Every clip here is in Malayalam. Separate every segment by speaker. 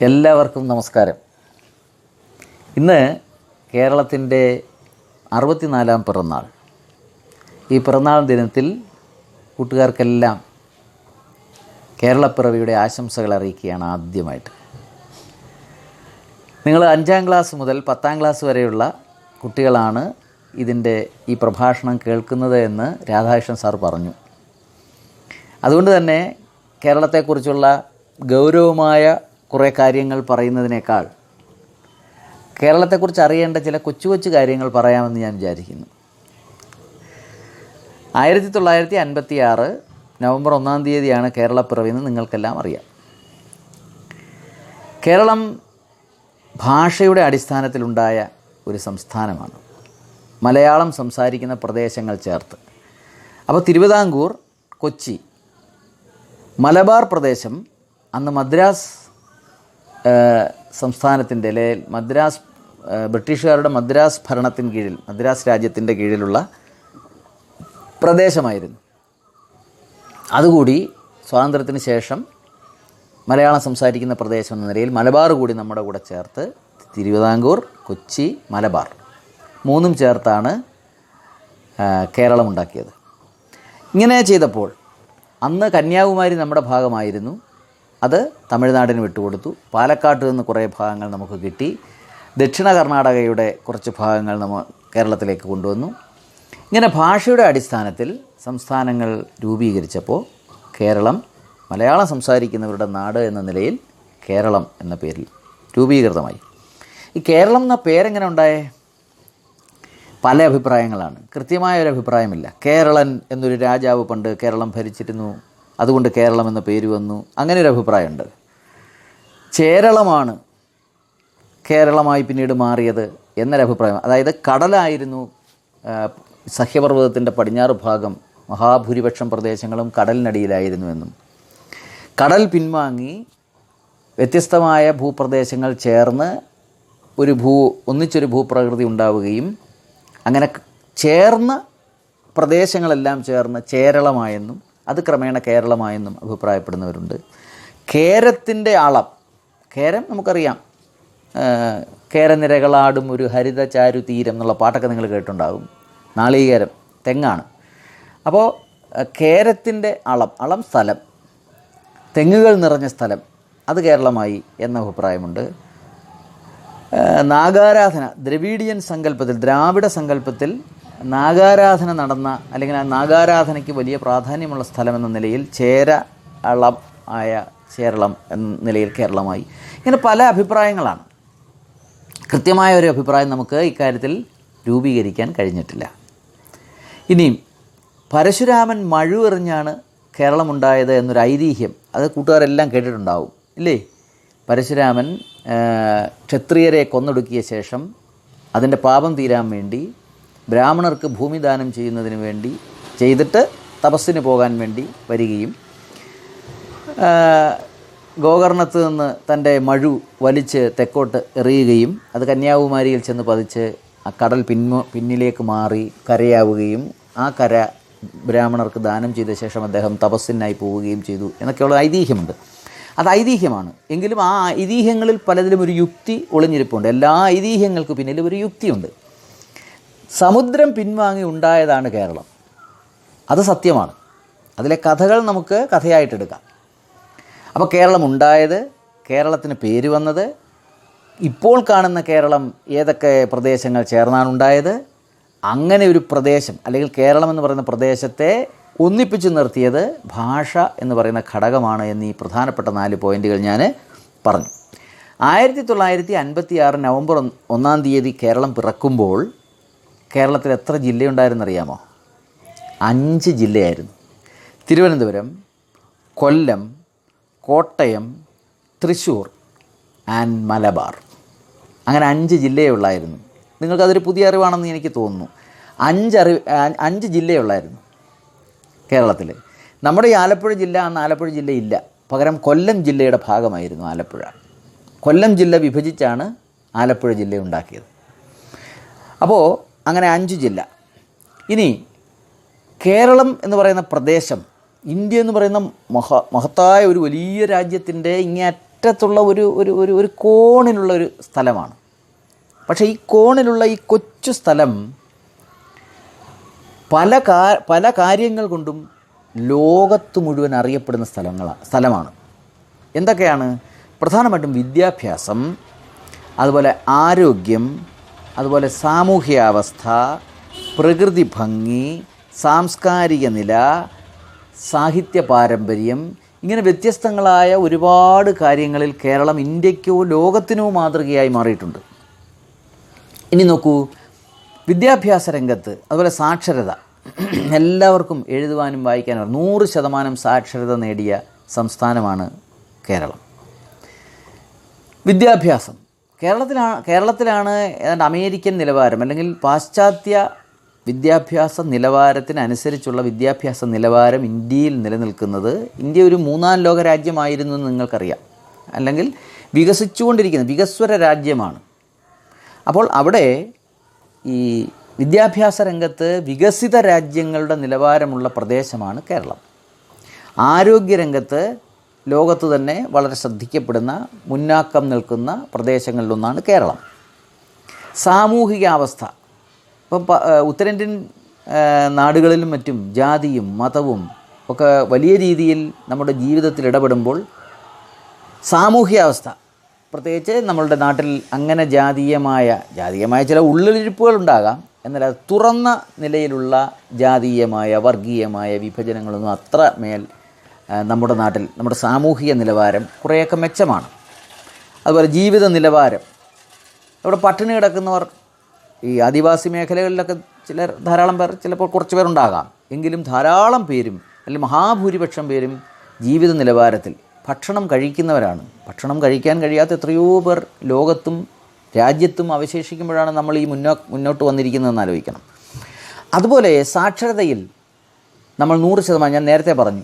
Speaker 1: എല്ലാവർക്കും നമസ്കാരം. ഇന്ന് കേരളത്തിന്റെ അറുപത്തിനാലാം പിറന്നാൾ. ഈ പിറന്നാൾ ദിനത്തിൽ കൂട്ടുകാർക്കെല്ലാം കേരളപ്പിറവിയുടെ ആശംസകൾ അറിയിക്കുകയാണ് ആദ്യമായിട്ട്. നിങ്ങൾ അഞ്ചാം ക്ലാസ് മുതൽ പത്താം ക്ലാസ് വരെയുള്ള കുട്ടികളാണ് ഇതിന്റെ ഈ പ്രഭാഷണം കേൾക്കുന്നത് എന്ന് രാധാകൃഷ്ണൻ സാർ പറഞ്ഞു. അതുകൊണ്ട് തന്നെ കേരളത്തെക്കുറിച്ചുള്ള ഗൗരവമായ കുറേ കാര്യങ്ങൾ പറയുന്നതിനേക്കാൾ കേരളത്തെക്കുറിച്ച് അറിയേണ്ട ചില കൊച്ചു കൊച്ചു കാര്യങ്ങൾ പറയാമെന്ന് ഞാൻ വിചാരിക്കുന്നു. ആയിരത്തി തൊള്ളായിരത്തി അൻപത്തി ആറ് നവംബർ ഒന്നാം തീയതിയാണ് കേരളപ്പിറവി എന്ന് നിങ്ങൾക്കെല്ലാം അറിയാം. കേരളം ഭാഷയുടെ അടിസ്ഥാനത്തിലുണ്ടായ ഒരു സംസ്ഥാനമാണ്. മലയാളം സംസാരിക്കുന്ന പ്രദേശങ്ങൾ ചേർത്ത്. അപ്പോൾ തിരുവിതാംകൂർ കൊച്ചി മലബാർ പ്രദേശം അന്ന് മദ്രാസ് സംസ്ഥാനത്തിന്റെ അല്ലെ മദ്രാസ് ബ്രിട്ടീഷുകാരുടെ മദ്രാസ് ഭരണത്തിന് കീഴിൽ മദ്രാസ് രാജ്യത്തിന്റെ കീഴിലുള്ള പ്രദേശമായിരുന്നു. അതുകൂടി സ്വാതന്ത്ര്യത്തിന് ശേഷം മലയാളം സംസാരിക്കുന്ന പ്രദേശം എന്ന നിലയിൽ മലബാർ കൂടി നമ്മുടെ കൂടെ ചേർത്ത് തിരുവിതാംകൂർ കൊച്ചി മലബാർ മൂന്നും ചേർത്താണ് കേരളം ഉണ്ടാക്കിയത്. ഇങ്ങനെ ചെയ്തപ്പോൾ അന്ന് കന്യാകുമാരി നമ്മുടെ ഭാഗമായിരുന്നു. അത് തമിഴ്നാടിന് വിട്ടുകൊടുത്തു. പാലക്കാട്ട് നിന്ന് കുറേ ഭാഗങ്ങൾ നമുക്ക് കിട്ടി. ദക്ഷിണ കർണാടകയുടെ കുറച്ച് ഭാഗങ്ങൾ നമ്മൾ കേരളത്തിലേക്ക് കൊണ്ടുവന്നു. ഇങ്ങനെ ഭാഷയുടെ അടിസ്ഥാനത്തിൽ സംസ്ഥാനങ്ങൾ രൂപീകരിച്ചപ്പോൾ കേരളം മലയാളം സംസാരിക്കുന്നവരുടെ നാട് എന്ന നിലയിൽ കേരളം എന്ന പേരിൽ രൂപീകൃതമായി. ഈ കേരളം എന്ന പേരെങ്ങനെ ഉണ്ടായേ? പല അഭിപ്രായങ്ങളാണ്. കൃത്യമായ ഒരു അഭിപ്രായമില്ല. കേരളൻ എന്നൊരു രാജാവ് പണ്ട് കേരളം ഭരിച്ചിരുന്നു. അതുകൊണ്ട് കേരളം എന്ന പേര് വന്നു. അങ്ങനെ ഒരു അഭിപ്രായമുണ്ട്. ചേരളമാണ് കേരളമായി പിന്നീട് മാറിയത് എന്നൊരഭിപ്രായം. അതായത് കടലായിരുന്നു സഹ്യപർവതത്തിന്റെ പടിഞ്ഞാറ് ഭാഗം മഹാഭൂരിപക്ഷം പ്രദേശങ്ങളും കടലിനടിയിലായിരുന്നു എന്നും. കടൽ പിൻവാങ്ങി വ്യത്യസ്തമായ ഭൂപ്രദേശങ്ങൾ ചേർന്ന് ഒരു ഭൂ ഒന്നിച്ചൊരു ഭൂപ്രകൃതി ഉണ്ടാവുകയും അങ്ങനെ ചേർന്ന പ്രദേശങ്ങളെല്ലാം ചേർന്ന് ചേരളമായെന്നും അത് ക്രമേണ കേരളമായെന്നും അഭിപ്രായപ്പെടുന്നവരുണ്ട്. കേരത്തിന്റെ അളം കേരം നമുക്കറിയാം. കേരനിരകളാടും ഒരു ഹരിത ചാരു തീരം എന്നുള്ള പാട്ടൊക്കെ നിങ്ങൾ കേട്ടിട്ടുണ്ടാകും. നാളികേരം തെങ്ങാണ്. അപ്പോൾ കേരത്തിന്റെ അളം അളം സ്ഥലം തെങ്ങുകൾ നിറഞ്ഞ സ്ഥലം അത് കേരളമായി എന്ന അഭിപ്രായമുണ്ട്. നാഗാരാധന ദ്രവീഡിയൻ സങ്കല്പത്തിൽ ദ്രാവിഡ സങ്കല്പത്തിൽ നാഗാരാധന നടന്ന അല്ലെങ്കിൽ ആ നാഗാരാധനയ്ക്ക് വലിയ പ്രാധാന്യമുള്ള സ്ഥലമെന്ന നിലയിൽ ചേര അളം ആയ കേരളം എന്ന നിലയിൽ കേരളമായി. ഇങ്ങനെ പല അഭിപ്രായങ്ങളാണ്. കൃത്യമായ ഒരു അഭിപ്രായം നമുക്ക് ഇക്കാര്യത്തിൽ രൂപീകരിക്കാൻ കഴിഞ്ഞിട്ടില്ല. ഇനിയും പരശുരാമൻ മഴുവെറിഞ്ഞാണ് കേരളമുണ്ടായത് എന്നൊരു ഐതിഹ്യം അത് കൂട്ടുകാരെല്ലാം കേട്ടിട്ടുണ്ടാവും ഇല്ലേ? പരശുരാമൻ ക്ഷത്രിയരെ കൊന്നൊടുക്കിയ ശേഷം അതിന്റെ പാപം തീരാൻ വേണ്ടി ബ്രാഹ്മണർക്ക് ഭൂമിദാനം ചെയ്യുന്നതിന് വേണ്ടി ചെയ്തിട്ട് തപസ്സിന് പോകാൻ വേണ്ടി വരികയും ഗോകർണത്ത് നിന്ന് തന്റെ മഴു വലിച്ച് തെക്കോട്ട് എറിയുകയും അത് കന്യാകുമാരിയിൽ ചെന്ന് പതിച്ച് ആ കടൽ പിന്മോ പിന്നിലേക്ക് മാറി കരയാവുകയും ആ കര ബ്രാഹ്മണർക്ക് ദാനം ചെയ്ത ശേഷം അദ്ദേഹം തപസ്സിനായി പോവുകയും ചെയ്തു എന്നൊക്കെയുള്ള ഐതിഹ്യമുണ്ട്. അത് ഐതിഹ്യമാണ്. എങ്കിലും ആ ഐതിഹ്യങ്ങളിൽ പലതിലും ഒരു യുക്തി ഒളിഞ്ഞിരിപ്പുണ്ട്. എല്ലാ ഐതിഹ്യങ്ങൾക്ക് പിന്നിലും ഒരു യുക്തിയുണ്ട്. സമുദ്രം പിൻവാങ്ങി ഉണ്ടായതാണ് കേരളം. അത് സത്യമാണ്. അതിലെ കഥകൾ നമുക്ക് കഥയായിട്ടെടുക്കാം അപ്പോൾ കേരളം ഉണ്ടായത് കേരളത്തിന് പേര് വന്നത് ഇപ്പോൾ കാണുന്ന കേരളം ഏതൊക്കെ പ്രദേശങ്ങൾ ചേർന്നാണ് ഉണ്ടായത് അങ്ങനെ ഒരു പ്രദേശം അല്ലെങ്കിൽ കേരളം എന്ന് പറയുന്ന പ്രദേശത്തെ ഒന്നിപ്പിച്ചു നിർത്തിയത് ഭാഷ എന്ന് പറയുന്ന ഘടകമാണ് എന്നീ പ്രധാനപ്പെട്ട നാല് പോയിന്റുകൾ ഞാൻ പറഞ്ഞു. ആയിരത്തി തൊള്ളായിരത്തി അൻപത്തി ആറ് നവംബർ ഒന്ന് തീയതി കേരളം പിറക്കുമ്പോൾ കേരളത്തിൽ എത്ര ജില്ലയുണ്ടായിരുന്നറിയാമോ? അഞ്ച് ജില്ലയായിരുന്നു. തിരുവനന്തപുരം കൊല്ലം കോട്ടയം തൃശ്ശൂർ ആൻഡ് മലബാർ. അങ്ങനെ അഞ്ച് ജില്ലയേ ഉള്ളായിരുന്നു. നിങ്ങൾക്കതൊരു പുതിയ അറിവാണെന്ന് എനിക്ക് തോന്നുന്നു. അഞ്ച് അഞ്ച് ജില്ലയുള്ളായിരുന്നു കേരളത്തിൽ നമ്മുടെ ഈ ആലപ്പുഴ ജില്ല അന്ന് ആലപ്പുഴ ജില്ലയില്ല പകരം കൊല്ലം ജില്ലയുടെ ഭാഗമായിരുന്നു ആലപ്പുഴ. കൊല്ലം ജില്ല വിഭജിച്ചാണ് ആലപ്പുഴ ജില്ല ഉണ്ടാക്കിയത്. അപ്പോൾ അങ്ങനെ അഞ്ച് ജില്ല. ഇനി കേരളം എന്ന് പറയുന്ന പ്രദേശം ഇന്ത്യ എന്ന് പറയുന്ന മഹ മഹത്തായ ഒരു വലിയ രാജ്യത്തിന്റെ ഇങ്ങേ അറ്റത്തുള്ള ഒരു ഒരു ഒരു ഒരു കോണിലുള്ള ഒരു സ്ഥലമാണ്. പക്ഷേ ഈ കോണിലുള്ള ഈ കൊച്ചു സ്ഥലം പല കാ പല കാര്യങ്ങൾ കൊണ്ടും ലോകത്ത് മുഴുവൻ അറിയപ്പെടുന്ന സ്ഥലങ്ങളാണ് സ്ഥലമാണ്. എന്തൊക്കെയാണ്? പ്രധാനമായിട്ടും വിദ്യാഭ്യാസം അതുപോലെ ആരോഗ്യം അതുപോലെ സാമൂഹ്യാവസ്ഥ പ്രകൃതി ഭംഗി സാംസ്കാരിക നില സാഹിത്യ പാരമ്പര്യം ഇങ്ങനെ വ്യത്യസ്തങ്ങളായ ഒരുപാട് കാര്യങ്ങളിൽ കേരളം ഇന്ത്യക്കോ ലോകത്തിനോ മാതൃകയായി മാറിയിട്ടുണ്ട്. ഇനി നോക്കൂ വിദ്യാഭ്യാസ രംഗത്ത് അതുപോലെ സാക്ഷരത. എല്ലാവർക്കും എഴുതുവാനും വായിക്കാനും നൂറ് ശതമാനം സാക്ഷരത നേടിയ സംസ്ഥാനമാണ് കേരളം. വിദ്യാഭ്യാസം. കേരളത്തിലാണ് കേരളത്തിലാണ് ഏതാണ്ട് അമേരിക്കൻ നിലവാരം അല്ലെങ്കിൽ പാശ്ചാത്യ വിദ്യാഭ്യാസ നിലവാരത്തിനനുസരിച്ചുള്ള വിദ്യാഭ്യാസ നിലവാരം ഇന്ത്യയിൽ നിലനിൽക്കുന്നത് ഇന്ത്യ ഒരു മൂന്നാം ലോക രാജ്യമായിരുന്നു എന്ന് നിങ്ങൾക്കറിയാം. അല്ലെങ്കിൽ വികസിച്ചുകൊണ്ടിരിക്കുന്ന വികസ്വര രാജ്യമാണ്. അപ്പോൾ അവിടെ ഈ വിദ്യാഭ്യാസ രംഗത്ത് വികസിത രാജ്യങ്ങളുടെ നിലവാരമുള്ള പ്രദേശമാണ് കേരളം. ആരോഗ്യരംഗത്ത് ലോകത്ത് തന്നെ വളരെ ശ്രദ്ധിക്കപ്പെടുന്ന മുന്നാക്കം നിൽക്കുന്ന പ്രദേശങ്ങളിലൊന്നാണ് കേരളം. സാമൂഹികാവസ്ഥ. ഇപ്പം ഉത്തരേന്ത്യൻ നാടുകളിലും മറ്റും ജാതിയും മതവും ഒക്കെ വലിയ രീതിയിൽ നമ്മുടെ ജീവിതത്തിൽ ഇടപെടുമ്പോൾ സാമൂഹ്യാവസ്ഥ പ്രത്യേകിച്ച് നമ്മളുടെ നാട്ടിൽ അങ്ങനെ ജാതീയമായ ജാതീയമായ ചില ഉള്ളിലിരിപ്പുകൾ ഉണ്ടാകാം. എന്നാൽ തുറന്ന നിലയിലുള്ള ജാതീയമായ വർഗീയമായ വിഭജനങ്ങളൊന്നും അത്ര മേൽ നമ്മുടെ നാട്ടിൽ നമ്മുടെ സാമൂഹിക നിലവാരം കുറേയൊക്കെ മെച്ചമാണ്. അതുപോലെ ജീവിത നിലവാരം. ഇവിടെ പട്ടിണി കിടക്കുന്നവർ ഈ ആദിവാസി മേഖലകളിലൊക്കെ ചിലർ ധാരാളം പേർ ചിലപ്പോൾ കുറച്ച് പേരുണ്ടാകാം. എങ്കിലും ധാരാളം പേരും അല്ലെങ്കിൽ മഹാഭൂരിപക്ഷം പേരും ജീവിത നിലവാരത്തിൽ ഭക്ഷണം കഴിക്കുന്നവരാണ്. ഭക്ഷണം കഴിക്കാൻ കഴിയാത്ത എത്രയോ പേർ ലോകത്തും രാജ്യത്തും അവശേഷിക്കുമ്പോഴാണ് നമ്മൾ ഈ മുന്നോ മുന്നോട്ട് വന്നിരിക്കുന്നതെന്ന് ആലോചിക്കണം. അതുപോലെ സാക്ഷരതയിൽ നമ്മൾ നൂറ് ശതമാനം ഞാൻ നേരത്തെ പറഞ്ഞു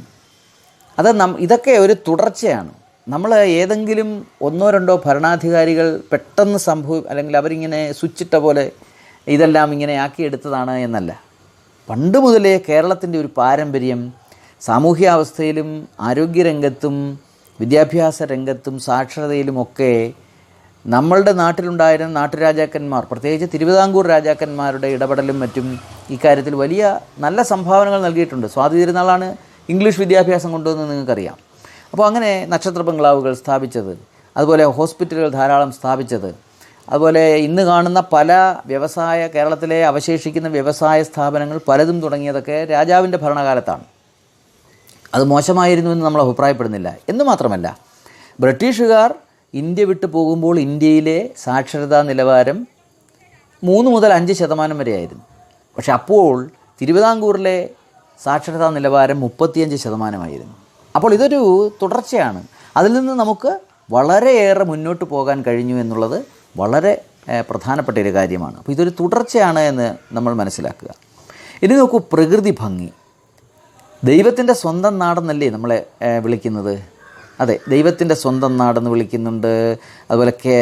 Speaker 1: അത് നം ഇതൊക്കെ ഒരു തുടർച്ചയാണ്. നമ്മൾ ഏതെങ്കിലും ഒന്നോ രണ്ടോ ഭരണാധികാരികൾ പെട്ടെന്ന് സംഭവ അല്ലെങ്കിൽ അവരിങ്ങനെ സ്വിച്ചിട്ട പോലെ ഇതെല്ലാം ഇങ്ങനെ ആക്കിയെടുത്തതാണ് എന്നല്ല. പണ്ട് മുതലേ കേരളത്തിന്റെ ഒരു പാരമ്പര്യം സാമൂഹ്യാവസ്ഥയിലും ആരോഗ്യരംഗത്തും വിദ്യാഭ്യാസ രംഗത്തും സാക്ഷരതയിലുമൊക്കെ നമ്മളുടെ നാട്ടിലുണ്ടായിരുന്ന നാട്ടുരാജാക്കന്മാർ പ്രത്യേകിച്ച് തിരുവിതാംകൂർ രാജാക്കന്മാരുടെ ഇടപെടലും മറ്റും ഇക്കാര്യത്തിൽ വലിയ നല്ല സംഭാവനകൾ നൽകിയിട്ടുണ്ട്. സ്വാതി തിരുനാളാണ് ഇംഗ്ലീഷ് വിദ്യാഭ്യാസം കൊണ്ടുവന്ന് നിങ്ങൾക്കറിയാം. അപ്പോൾ അങ്ങനെ നക്ഷത്ര ബംഗ്ലാവുകൾ സ്ഥാപിച്ചത് അതുപോലെ ഹോസ്പിറ്റലുകൾ ധാരാളം സ്ഥാപിച്ചത് അതുപോലെ ഇന്ന് കാണുന്ന പല വ്യവസായ കേരളത്തിലെ അവശേഷിക്കുന്ന വ്യവസായ സ്ഥാപനങ്ങൾ പലതും തുടങ്ങിയതൊക്കെ രാജാവിന്റെ ഭരണകാലത്താണ്. അത് മോശമായിരുന്നു എന്ന് നമ്മൾ അഭിപ്രായപ്പെടുന്നില്ല. എന്ന് മാത്രമല്ല ബ്രിട്ടീഷുകാർ ഇന്ത്യ വിട്ടു പോകുമ്പോൾ ഇന്ത്യയിലെ സാക്ഷരതാ നിലവാരം മൂന്ന് മുതൽ അഞ്ച് ശതമാനം വരെയായിരുന്നു. പക്ഷെ അപ്പോൾ തിരുവിതാംകൂറിലെ സാക്ഷരതാ നിലവാരം മുപ്പത്തിയഞ്ച് ശതമാനമായിരുന്നു. അപ്പോൾ ഇതൊരു തുടർച്ചയാണ്. അതിൽ നിന്ന് നമുക്ക് വളരെയേറെ മുന്നോട്ട് പോകാൻ കഴിഞ്ഞു എന്നുള്ളത് വളരെ പ്രധാനപ്പെട്ട ഒരു കാര്യമാണ്. അപ്പോൾ ഇതൊരു തുടർച്ചയാണ് എന്ന് നമ്മൾ മനസ്സിലാക്കുക. ഇനി നോക്കൂ പ്രകൃതി ഭംഗി. ദൈവത്തിന്റെ സ്വന്തം നാടെന്നല്ലേ നമ്മളെ വിളിക്കുന്നത്? അതെ ദൈവത്തിന്റെ സ്വന്തം നാടെന്ന് വിളിക്കുന്നുണ്ട്. അതുപോലെ കേ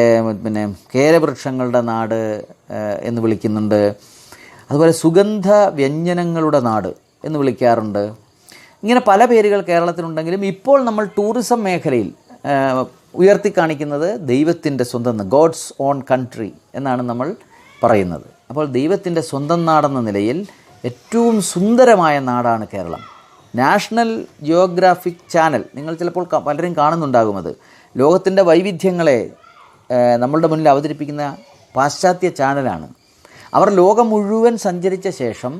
Speaker 1: പിന്നെ കേരവൃക്ഷങ്ങളുടെ നാട് എന്ന് വിളിക്കുന്നുണ്ട്. അതുപോലെ സുഗന്ധ വ്യഞ്ജനങ്ങളുടെ നാട്. എന്ന് വിളിക്കാറുണ്ട്. ഇങ്ങനെ പല പേരുകൾ കേരളത്തിലുണ്ടെങ്കിലും ഇപ്പോൾ നമ്മൾ ടൂറിസം മേഖലയിൽ ഉയർത്തി ഉയർത്തിക്കാണിക്കുന്നത് ദൈവത്തിന്റെ സ്വന്തം ഗോഡ്സ് ഓൺ കൺട്രി എന്നാണ് നമ്മൾ പറയുന്നത്. അപ്പോൾ ദൈവത്തിന്റെ സ്വന്തം നാടെന്ന നിലയിൽ ഏറ്റവും സുന്ദരമായ നാടാണ് കേരളം. നാഷണൽ ജിയോഗ്രാഫിക് ചാനൽ നിങ്ങൾ ചിലപ്പോൾ പലരും കാണുന്നുണ്ടാകും അത്. ലോകത്തിന്റെ വൈവിധ്യങ്ങളെ നമ്മളുടെ മുന്നിൽ അവതരിപ്പിക്കുന്ന പാശ്ചാത്യ ചാനലാണ്. അവർ ലോകം മുഴുവൻ സഞ്ചരിച്ച ശേഷം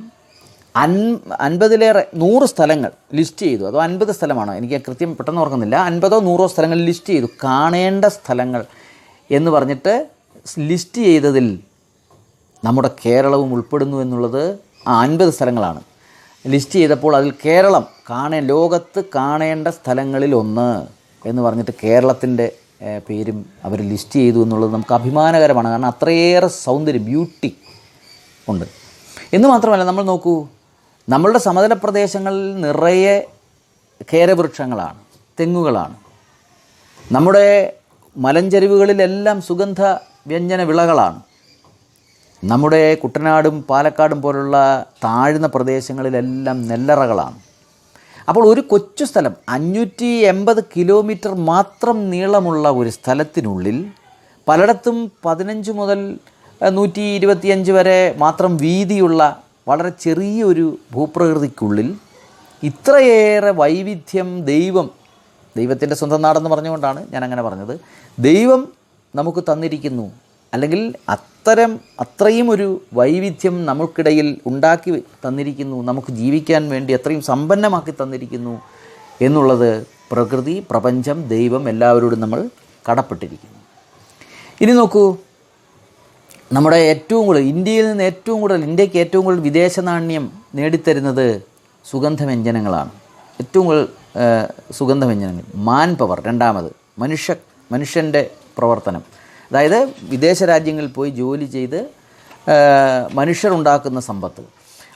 Speaker 1: അൻ അൻപതിലേറെ നൂറ് സ്ഥലങ്ങൾ ലിസ്റ്റ് ചെയ്തു. അതോ അൻപത് സ്ഥലമാണോ? എനിക്ക് കൃത്യം പെട്ടെന്ന് ഓർക്കുന്നില്ല. അൻപതോ നൂറോ സ്ഥലങ്ങൾ ലിസ്റ്റ് ചെയ്തു. കാണേണ്ട സ്ഥലങ്ങൾ എന്ന് പറഞ്ഞിട്ട് ലിസ്റ്റ് ചെയ്തതിൽ നമ്മുടെ കേരളവും ഉൾപ്പെടുന്നു എന്നുള്ളത് ആ അൻപത് സ്ഥലങ്ങളാണ്. ലിസ്റ്റ് ചെയ്തപ്പോൾ അതിൽ കേരളം കാണേ ലോകത്ത് കാണേണ്ട സ്ഥലങ്ങളിൽ ഒന്ന് എന്ന് പറഞ്ഞിട്ട് കേരളത്തിന്റെ പേരും അവർ ലിസ്റ്റ് ചെയ്തു എന്നുള്ളത് നമുക്ക് അഭിമാനകരമാണ്. കാരണം അത്രയേറെ സൗന്ദര്യം ബ്യൂട്ടി ഉണ്ട്. എന്ന് മാത്രമല്ല നമ്മൾ നോക്കൂ നമ്മളുടെ സമതല പ്രദേശങ്ങളിൽ നിറയെ കേരവൃക്ഷങ്ങളാണ് തെങ്ങുകളാണ്. നമ്മുടെ മലഞ്ചരിവുകളിലെല്ലാം സുഗന്ധ വ്യഞ്ജന വിളകളാണ്. നമ്മുടെ കുട്ടനാടും പാലക്കാടും പോലുള്ള താഴ്ന്ന പ്രദേശങ്ങളിലെല്ലാം നെല്ലറകളാണ്. അപ്പോൾ ഒരു കൊച്ചു സ്ഥലം അഞ്ഞൂറ്റി എൺപത് കിലോമീറ്റർ മാത്രം നീളമുള്ള ഒരു സ്ഥലത്തിനുള്ളിൽ പലയിടത്തും പതിനഞ്ച് മുതൽ നൂറ്റി ഇരുപത്തിയഞ്ച് വരെ മാത്രം വീതിയുള്ള വളരെ ചെറിയൊരു ഭൂപ്രകൃതിക്കുള്ളിൽ ഇത്രയേറെ വൈവിധ്യം ദൈവം ദൈവത്തിന്റെ സ്വന്തം നാടെന്ന് പറഞ്ഞുകൊണ്ടാണ് ഞാൻ അങ്ങനെ പറഞ്ഞത്. ദൈവം നമുക്ക് തന്നിരിക്കുന്നു. അല്ലെങ്കിൽ അത്തരം അത്രയും ഒരു വൈവിധ്യം നമുക്കിടയിൽ ഉണ്ടാക്കി തന്നിരിക്കുന്നു. നമുക്ക് ജീവിക്കാൻ വേണ്ടി അത്രയും സമ്പന്നമാക്കി തന്നിരിക്കുന്നു എന്നുള്ളത് പ്രകൃതി പ്രപഞ്ചം ദൈവം എല്ലാവരോടും നമ്മൾ കടപ്പെട്ടിരിക്കുന്നു. ഇനി നോക്കൂ നമ്മുടെ ഏറ്റവും കൂടുതൽ ഇന്ത്യയിൽ നിന്ന് ഏറ്റവും കൂടുതൽ ഇന്ത്യയ്ക്ക് ഏറ്റവും കൂടുതൽ വിദേശ നാണ്യം നേടിത്തരുന്നത് സുഗന്ധവ്യഞ്ജനങ്ങളാണ്. ഏറ്റവും കൂടുതൽ സുഗന്ധവ്യഞ്ജനങ്ങൾ. മാൻ പവർ രണ്ടാമത് മനുഷ്യ മനുഷ്യന്റെ പ്രവർത്തനം. അതായത് വിദേശ രാജ്യങ്ങളിൽ പോയി ജോലി ചെയ്ത് മനുഷ്യരുണ്ടാക്കുന്ന സമ്പത്ത്.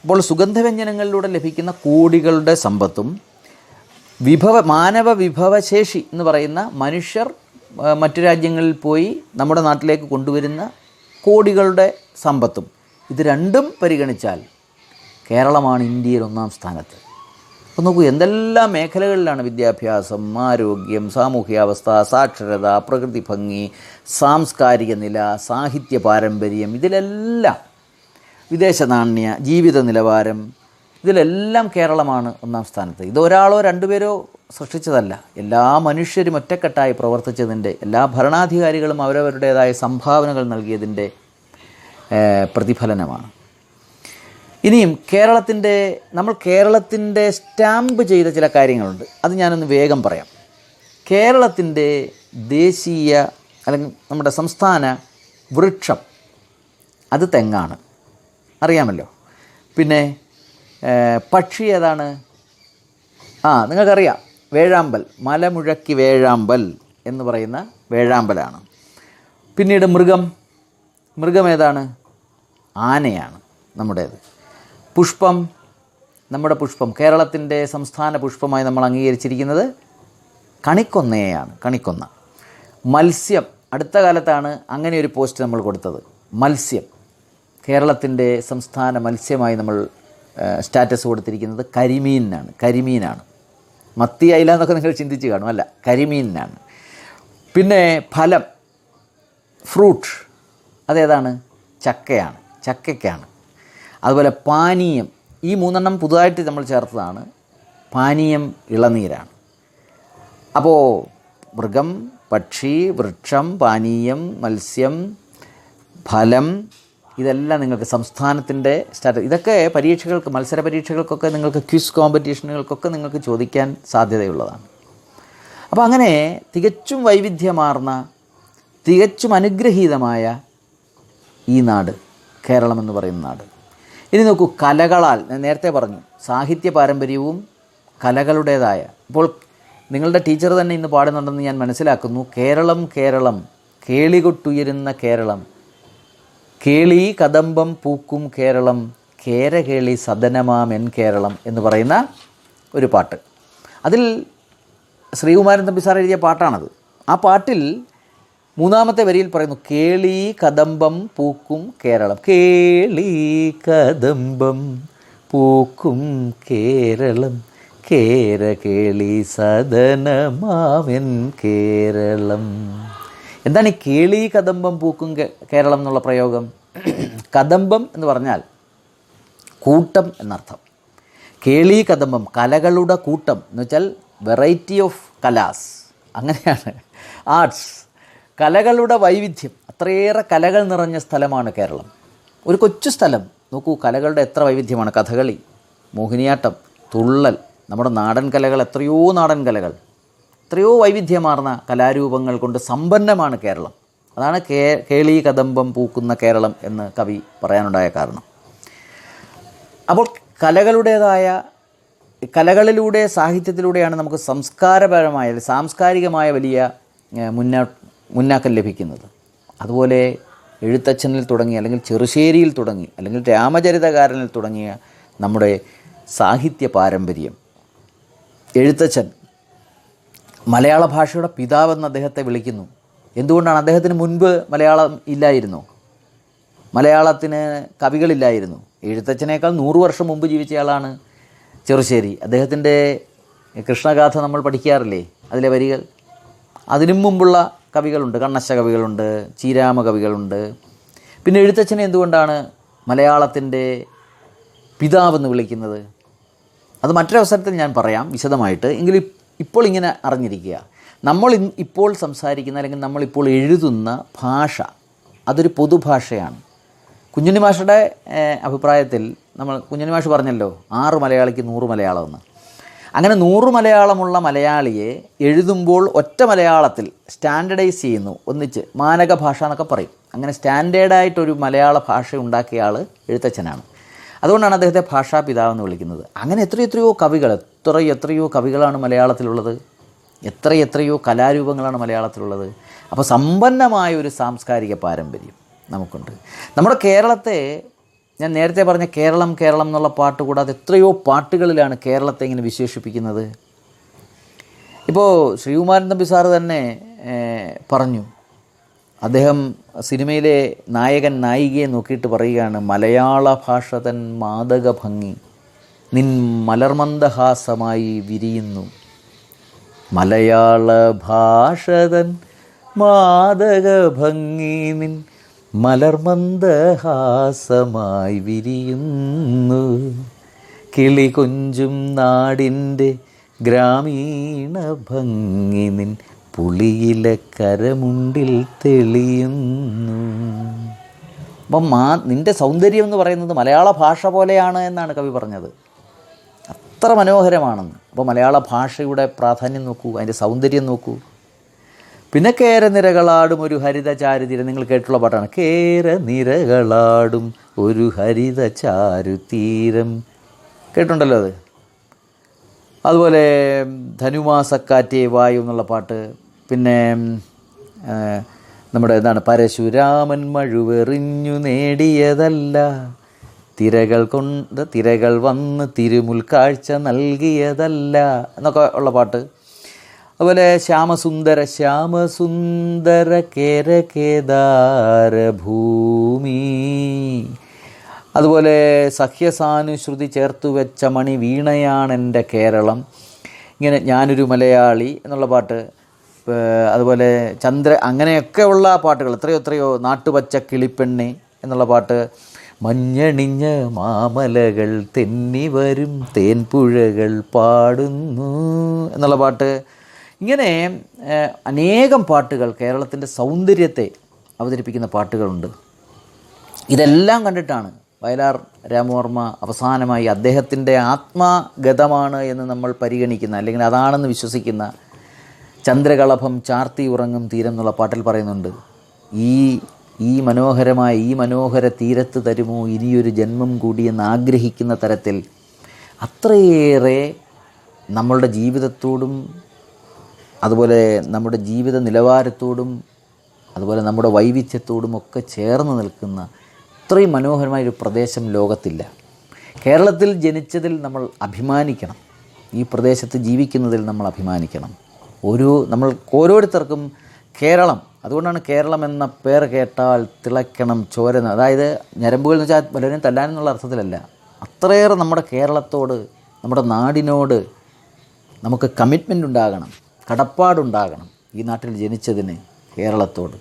Speaker 1: അപ്പോൾ സുഗന്ധവ്യഞ്ജനങ്ങളിലൂടെ ലഭിക്കുന്ന കോടികളുടെ സമ്പത്തും വിഭവ മാനവ വിഭവശേഷി എന്ന് പറയുന്ന മനുഷ്യർ മറ്റു രാജ്യങ്ങളിൽ പോയി നമ്മുടെ നാട്ടിലേക്ക് കൊണ്ടുവരുന്ന കോടികളുടെ സമ്പത്തും. ഇത് രണ്ടും പരിഗണിച്ചാൽ കേരളമാണ് ഇന്ത്യയിൽ ഒന്നാം സ്ഥാനത്ത്. അപ്പോൾ നോക്കൂ എന്തെല്ലാം മേഖലകളിലാണ് വിദ്യാഭ്യാസം ആരോഗ്യം സാമൂഹ്യാവസ്ഥ സാക്ഷരത പ്രകൃതി ഭംഗി സാംസ്കാരിക നില സാഹിത്യ പാരമ്പര്യം ഇതിലെല്ലാം വിദേശ നാണ്യ ജീവിത നിലവാരം ഇതിലെല്ലാം കേരളമാണ് ഒന്നാം സ്ഥാനത്ത്. ഇത് രണ്ടുപേരോ സൃഷ്ടിച്ചതല്ല. എല്ലാ മനുഷ്യരും ഒറ്റക്കെട്ടായി പ്രവർത്തിച്ചതിന്റെ എല്ലാ ഭരണാധികാരികളും അവരവരുടേതായ സംഭാവനകൾ നൽകിയതിന്റെ പ്രതിഫലനമാണ്. ഇനിയും കേരളത്തിന്റെ നമ്മൾ കേരളത്തിന്റെ സ്റ്റാമ്പ് ചെയ്ത ചില കാര്യങ്ങളുണ്ട്. അത് ഞാനൊന്ന് വേഗം പറയാം. കേരളത്തിന്റെ ദേശീയ അല്ലെങ്കിൽ നമ്മുടെ സംസ്ഥാന വൃക്ഷം അത് തെങ്ങാണ്. അറിയാമല്ലോ? പിന്നെ പക്ഷി ഏതാണ്? ആ നിങ്ങൾക്കറിയാം. വേഴാമ്പൽ മലമുഴക്കി വേഴാമ്പൽ എന്ന് പറയുന്ന വേഴാമ്പലാണ്. പിന്നീട് മൃഗം. മൃഗം ഏതാണ്? ആനയാണ് നമ്മുടേത്. പുഷ്പം നമ്മുടെ പുഷ്പം. കേരളത്തിന്റെ സംസ്ഥാന പുഷ്പമായി നമ്മൾ അംഗീകരിച്ചിരിക്കുന്നത് കണിക്കൊന്നയാണ് കണിക്കൊന്ന. മത്സ്യം. അടുത്ത കാലത്താണ് അങ്ങനെ ഒരു പോസ്റ്റ് നമ്മൾ കൊടുത്തത്. മത്സ്യം. കേരളത്തിന്റെ സംസ്ഥാന മത്സ്യമായി നമ്മൾ സ്റ്റാറ്റസ് കൊടുത്തിരിക്കുന്നത് കരിമീനാണ് കരിമീനാണ്. മത്തി അയില എന്നൊക്കെ നിങ്ങൾ ചിന്തിച്ച് കാണും. അല്ല കരിമീനിനാണ്. പിന്നെ ഫലം ഫ്രൂട്ട് അതേതാണ്? ചക്കയാണ് ചക്കയ്ക്കാണ്. അതുപോലെ പാനീയം ഈ മൂന്നെണ്ണം പുതുതായിട്ട് നമ്മൾ ചേർത്തതാണ്. പാനീയം ഇളനീരാണ്. അപ്പോൾ മൃഗം പക്ഷി വൃക്ഷം പാനീയം മത്സ്യം ഫലം ഇതെല്ലാം നിങ്ങൾക്ക് സംസ്ഥാനത്തിന്റെ സ്റ്റാറ്റ ഇതൊക്കെ പരീക്ഷകൾക്ക് മത്സര പരീക്ഷകൾക്കൊക്കെ നിങ്ങൾക്ക് ക്വിസ് കോമ്പറ്റീഷനുകൾക്കൊക്കെ നിങ്ങൾക്ക് ചോദിക്കാൻ സാധ്യതയുള്ളതാണ്. അപ്പോൾ അങ്ങനെ തികച്ചും വൈവിധ്യമാർന്ന തികച്ചും അനുഗ്രഹീതമായ ഈ നാട് കേരളം എന്ന് പറയുന്ന നാട്. ഇനി നോക്കൂ കലകളാൽ ഞാൻ നേരത്തെ പറഞ്ഞു സാഹിത്യ പാരമ്പര്യവും കലകളുടേതായ ഇപ്പോൾ നിങ്ങളുടെ ടീച്ചർ തന്നെ ഇന്ന് പാടുന്നുണ്ടെന്ന് ഞാൻ മനസ്സിലാക്കുന്നു കേരളം കേരളം കേളികൊട്ടുയരുന്ന കേരളം. കേളി കദംബം പൂക്കും കേരളം കേരകേളി സദനമാം എൻ കേരളം എന്ന് പറയുന്ന ഒരു പാട്ട്. അതിൽ ശ്രീകുമാരൻ തമ്പി സാർ എഴുതിയ പാട്ടാണത്. ആ പാട്ടിൽ മൂന്നാമത്തെ വരിയിൽ പറയുന്നു കേളി കദംബം പൂക്കും കേരളം കേളി കദംബം പൂക്കും കേരളം കേരകേളി സദനമാവൻ കേരളം. എന്താണ് ഈ കേളി കദംബം പൂക്കും കേരളം എന്നുള്ള പ്രയോഗം? കദംബം എന്ന് പറഞ്ഞാൽ കൂട്ടം എന്നർത്ഥം. കേളി കദംബം കലകളുടെ കൂട്ടം എന്ന് വെച്ചാൽ വെറൈറ്റി ഓഫ് കലാസ്. അങ്ങനെയാണ്. ആർട്സ് കലകളുടെ വൈവിധ്യം. അത്രയേറെ കലകൾ നിറഞ്ഞ സ്ഥലമാണ് കേരളം. ഒരു കൊച്ചു സ്ഥലം. നോക്കൂ കലകളുടെ എത്ര വൈവിധ്യമാണ്. കഥകളി മോഹിനിയാട്ടം തുള്ളൽ നമ്മുടെ നാടൻ കലകൾ എത്രയോ നാടൻ കലകൾ. എത്രയോ വൈവിധ്യമാർന്ന കലാരൂപങ്ങൾ കൊണ്ട് സമ്പന്നമാണ് കേരളം. അതാണ് കേ കേളി കദംബം പൂക്കുന്ന കേരളം എന്ന് കവി പറയാനുണ്ടായ കാരണം. അപ്പോൾ കലകളുടേതായ കലകളിലൂടെ സാഹിത്യത്തിലൂടെയാണ് നമുക്ക് സംസ്കാരപരമായ സാംസ്കാരികമായ വലിയ മുന്നാ മുന്നാക്കം ലഭിക്കുന്നത്. അതുപോലെ എഴുത്തച്ഛനിൽ തുടങ്ങി അല്ലെങ്കിൽ ചെറുശ്ശേരിയിൽ തുടങ്ങി അല്ലെങ്കിൽ രാമചരിതകാരനിൽ തുടങ്ങിയ നമ്മുടെ സാഹിത്യ പാരമ്പര്യം. എഴുത്തച്ഛൻ മലയാള ഭാഷയുടെ പിതാവെന്ന് അദ്ദേഹത്തെ വിളിക്കുന്നു. എന്തുകൊണ്ടാണ്? അദ്ദേഹത്തിന് മുൻപ് മലയാളം ഇല്ലായിരുന്നു. മലയാളത്തിന് കവികളില്ലായിരുന്നു. എഴുത്തച്ഛനേക്കാൾ നൂറ് വർഷം മുമ്പ് ജീവിച്ചയാളാണ് ചെറുശ്ശേരി. അദ്ദേഹത്തിന്റെ കൃഷ്ണഗാഥ നമ്മൾ പഠിക്കാറില്ലേ? അതിലെ വരികൾ. അതിനും മുമ്പുള്ള കവികളുണ്ട്. കണ്ണശ കവികളുണ്ട് ചീരാമ കവികളുണ്ട്. പിന്നെ എഴുത്തച്ഛനെ എന്തുകൊണ്ടാണ് മലയാളത്തിന്റെ പിതാവെന്ന് വിളിക്കുന്നത്? അത് മറ്റൊരവസരത്തിൽ ഞാൻ പറയാം വിശദമായിട്ട്. എങ്കിലും ഇപ്പോൾ ഇങ്ങനെ അറിഞ്ഞിരിക്കുക. നമ്മൾ ഇപ്പോൾ സംസാരിക്കുന്ന അല്ലെങ്കിൽ നമ്മളിപ്പോൾ എഴുതുന്ന ഭാഷ അതൊരു പൊതുഭാഷയാണ്. കുഞ്ഞുണ്ണി മാഷയുടെ അഭിപ്രായത്തിൽ നമ്മൾ കുഞ്ഞുണ്ണി മാഷ് പറഞ്ഞല്ലോ ആറ് മലയാളിക്ക് നൂറ് മലയാളമെന്ന്. അങ്ങനെ നൂറ് മലയാളമുള്ള മലയാളിയെ എഴുതുമ്പോൾ ഒറ്റ മലയാളത്തിൽ സ്റ്റാൻഡർഡൈസ് ചെയ്യുന്നു. ഒന്നിച്ച് മാനക ഭാഷ എന്നൊക്കെ പറയും. അങ്ങനെ സ്റ്റാൻഡേർഡായിട്ടൊരു മലയാള ഭാഷ ഉണ്ടാക്കിയ ആൾ എഴുത്തച്ഛനാണ്. അതുകൊണ്ടാണ് അദ്ദേഹത്തെ ഭാഷാപിതാവെന്ന് വിളിക്കുന്നത്. അങ്ങനെ എത്രയോ എത്രയോ കവികൾ എത്ര എത്രയോ കവികളാണ് മലയാളത്തിലുള്ളത്. എത്ര എത്രയോ കലാരൂപങ്ങളാണ് മലയാളത്തിലുള്ളത്. അപ്പോൾ സമ്പന്നമായ ഒരു സാംസ്കാരിക പാരമ്പര്യം നമുക്കുണ്ട്. നമ്മുടെ കേരളത്തെ ഞാൻ നേരത്തെ പറഞ്ഞ കേരളം കേരളം എന്നുള്ള പാട്ട് കൂടാതെ എത്രയോ പാട്ടുകളിലാണ് കേരളത്തെ ഇങ്ങനെ വിശേഷിപ്പിക്കുന്നത്. ഇപ്പോൾ ശ്രീകുമാരൻ തമ്പി സാറ് തന്നെ പറഞ്ഞു. അദ്ദേഹം സിനിമയിലെ നായകൻ നായികയെ നോക്കിയിട്ട് പറയുകയാണ് മലയാള ഭാഷ തൻ മാതക ഭംഗി നിൻ മലർമന്ദഹാസമായി വിരിയുന്നു. മലയാള ഭാഷതൻ മാതക ഭംഗി നിൻ മലർമന്ദഹാസമായി വിരിയുന്നു. കിളി കൊഞ്ചും നാടിന്റെ ഗ്രാമീണ ഭംഗി നിൻ പുളിയിലെ കരമുണ്ടിൽ തെളിയുന്നു. അപ്പം മാ നിന്റെ സൗന്ദര്യം എന്ന് പറയുന്നത് മലയാള ഭാഷ പോലെയാണ് എന്നാണ് കവി പറഞ്ഞത്. അത്ര മനോഹരമാണെന്ന്. അപ്പോൾ മലയാള ഭാഷയുടെ പ്രാധാന്യം നോക്കൂ അതിന്റെ സൗന്ദര്യം നോക്കൂ. പിന്നെ കേരനിരകളാടും ഒരു ഹരിതചാരുതീരം നിങ്ങൾ കേട്ടുള്ള പാട്ടാണ്. കേരനിരകളാടും ഒരു ഹരിതചാരുതീരം കേട്ടുണ്ടല്ലോ അത്? അതുപോലെ ധനുമാസക്കാറ്റേ വായു എന്നുള്ള പാട്ട്. പിന്നെ നമ്മുടെ എന്താണ് പരശുരാമൻ മഴുവെറിഞ്ഞു നേടിയതല്ല. തിരകൾ കൊണ്ട് തിരകൾ വന്ന് തിരുമുൽക്കാഴ്ച നൽകിയതല്ല എന്നൊക്കെ ഉള്ള പാട്ട്. അതുപോലെ ശ്യാമസുന്ദര ശ്യാമസുന്ദര കേര കേദാര ഭൂമി. അതുപോലെ സഹ്യസാനുശ്രുതി ചേർത്തു വെച്ച മണി വീണയാണെന്റെ കേരളം. ഇങ്ങനെ ഞാനൊരു മലയാളി എന്നുള്ള പാട്ട്. അതുപോലെ ചന്ദ്ര അങ്ങനെയൊക്കെ ഉള്ള പാട്ടുകൾ എത്രയോ എത്രയോ നാട്ടുപച്ച കിളിപ്പെണ്ണി എന്നുള്ള പാട്ട്. മഞ്ഞണിഞ്ഞ മാമലകൾ തെന്നി വരും തേൻപുഴകൾ പാടുന്നു എന്നുള്ള പാട്ട്. ഇങ്ങനെ അനേകം പാട്ടുകൾ കേരളത്തിന്റെ സൗന്ദര്യത്തെ അവതരിപ്പിക്കുന്ന പാട്ടുകളുണ്ട്. ഇതെല്ലാം കണ്ടിട്ടാണ് വയലാർ രാമവർമ്മ അവസാനമായി അദ്ദേഹത്തിന്റെ ആത്മാഗതമാണ് എന്ന് നമ്മൾ പരിഗണിക്കുന്ന അല്ലെങ്കിൽ അതാണെന്ന് വിശ്വസിക്കുന്ന ചന്ദ്രകളഭം ചാർത്തി ഉറങ്ങും തീരം എന്നുള്ള പാട്ടിൽ പറയുന്നുണ്ട്. ഈ ഈ മനോഹരമായ ഈ മനോഹര തീരത്ത് തരുമോ ഇനിയൊരു ജന്മം കൂടി എന്ന് ആഗ്രഹിക്കുന്ന തരത്തിൽ അത്രയേറെ നമ്മളുടെ ജീവിതത്തോടും അതുപോലെ നമ്മുടെ ജീവിത നിലവാരത്തോടും അതുപോലെ നമ്മുടെ വൈവിധ്യത്തോടും ഒക്കെ ചേർന്ന് നിൽക്കുന്ന ഇത്രയും മനോഹരമായ ഒരു പ്രദേശം ലോകത്തില്ല. കേരളത്തിൽ ജനിച്ചതിൽ നമ്മൾ അഭിമാനിക്കണം. ഈ പ്രദേശത്ത് ജീവിക്കുന്നതിൽ നമ്മൾ അഭിമാനിക്കണം. ഓരോ നമ്മൾ ഓരോരുത്തർക്കും കേരളം അതുകൊണ്ടാണ് കേരളം എന്ന പേർ കേട്ടാൽ തിളയ്ക്കണം ചോരുന്ന. അതായത് ഞരമ്പുകൾ എന്ന് വെച്ചാൽ പലരും തല്ലാനെന്നുള്ള അർത്ഥത്തിലല്ല. അത്രയേറെ നമ്മുടെ കേരളത്തോട് നമ്മുടെ നാടിനോട് നമുക്ക് കമ്മിറ്റ്മെന്റ് ഉണ്ടാകണം കടപ്പാടുണ്ടാകണം ഈ നാട്ടിൽ ജനിച്ചതിന് കേരളത്തോട്.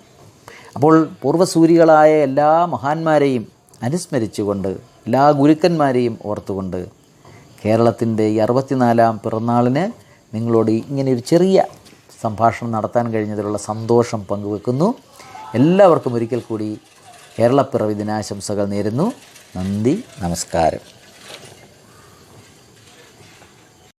Speaker 1: അപ്പോൾ പൂർവസൂരികളായ എല്ലാ മഹാന്മാരെയും അനുസ്മരിച്ചുകൊണ്ട് എല്ലാ ഗുരുക്കന്മാരെയും ഓർത്തുകൊണ്ട് കേരളത്തിന്റെ ഈ അറുപത്തിനാലാം പിറന്നാളിന് നിങ്ങളോട് ഇങ്ങനെ ഒരു ചെറിയ സംഭാഷണം നടത്താൻ കഴിഞ്ഞതിലുള്ള സന്തോഷം പങ്കുവെക്കുന്നു. എല്ലാവർക്കും ഒരിക്കൽ കൂടി കേരളപ്പിറവി ദിനാശംസകൾ നേരുന്നു. നന്ദി നമസ്കാരം.